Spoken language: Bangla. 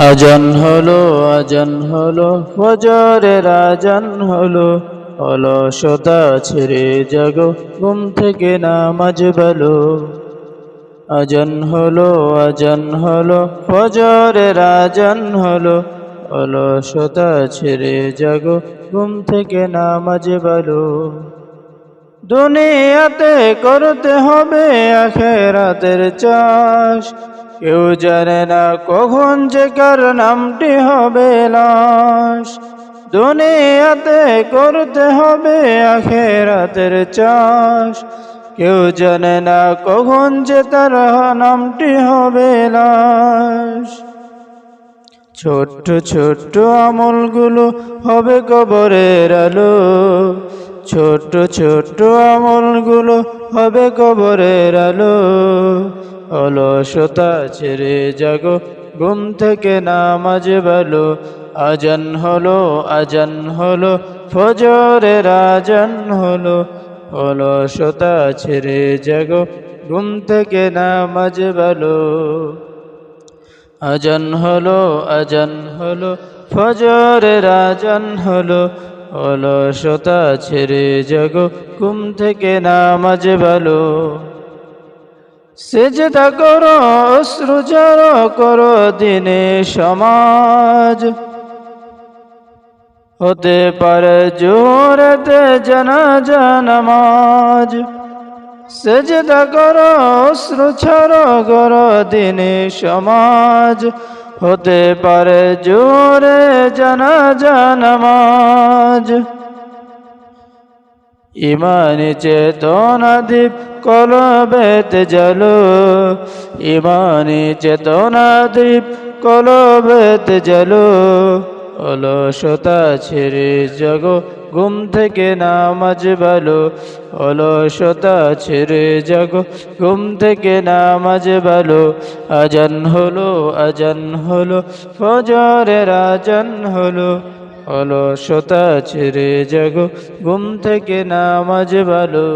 আজান হলো আজান হলো, ফজরের আজান হলো। অলসতা ছেড়ে জাগো, ঘুম থেকে নামাজ বলো। আজান হলো আজান হলো, ফজরের আজান হলো। অলসতা ছেড়ে জাগো, ঘুম থেকে নামাজ বলো। দুনিয়াতে করতে হবে আখেরাতের চাষ। কেউ জানে না কখন যে কার নামটি হবে লাশ। দুনিয়াতে করতে হবে আখেরাতের চাষ। কেউ জানে না কখন যে তার নামটি হবে লাশ। ছোট্ট ছোট্ট আমলগুলো হবে কবরের আলো। ছোট্ট ছোট্ট আমলগুলো হবে কবরের আলো। অলসতা ছেড়ে জাগো, ঘুম থেকে নামাজ ভালো আজান হলো আজান হলো, ফজরের আজান হলো। অলসতা ছেড়ে জাগো, ঘুম থেকে নামাজ ভালো আজান হলো আজান হলো, ফজরের আজান হলো। অলসতা ছেড়ে জাগো, ঘুম থেকে নামাজ ভালো সেজদা করো অশ্রুচার করো দিনে সমাজ। হতে পারে জোরেতে জানাজা নামাজ। সেজদা করো অশ্রুচার করো দিনে সমাজ। হতে পারে জোরে জানাজা নামাজ। ইমানি চেতনা দীপ কলবেত জলো ইমানি চেতনা দীপ কলবেত জলো অলসতা ছেড়ে জগো, ঘুম থেকে নামাজ ভালো অলসতা ছেড়ে জগো, ঘুম থেকে নামাজ ভালো আজান হলো আজান হলো, ফজরের আজান হলো। অলসতা ছেড়ে জাগো ঘুম থেকে নামাজ ভালো।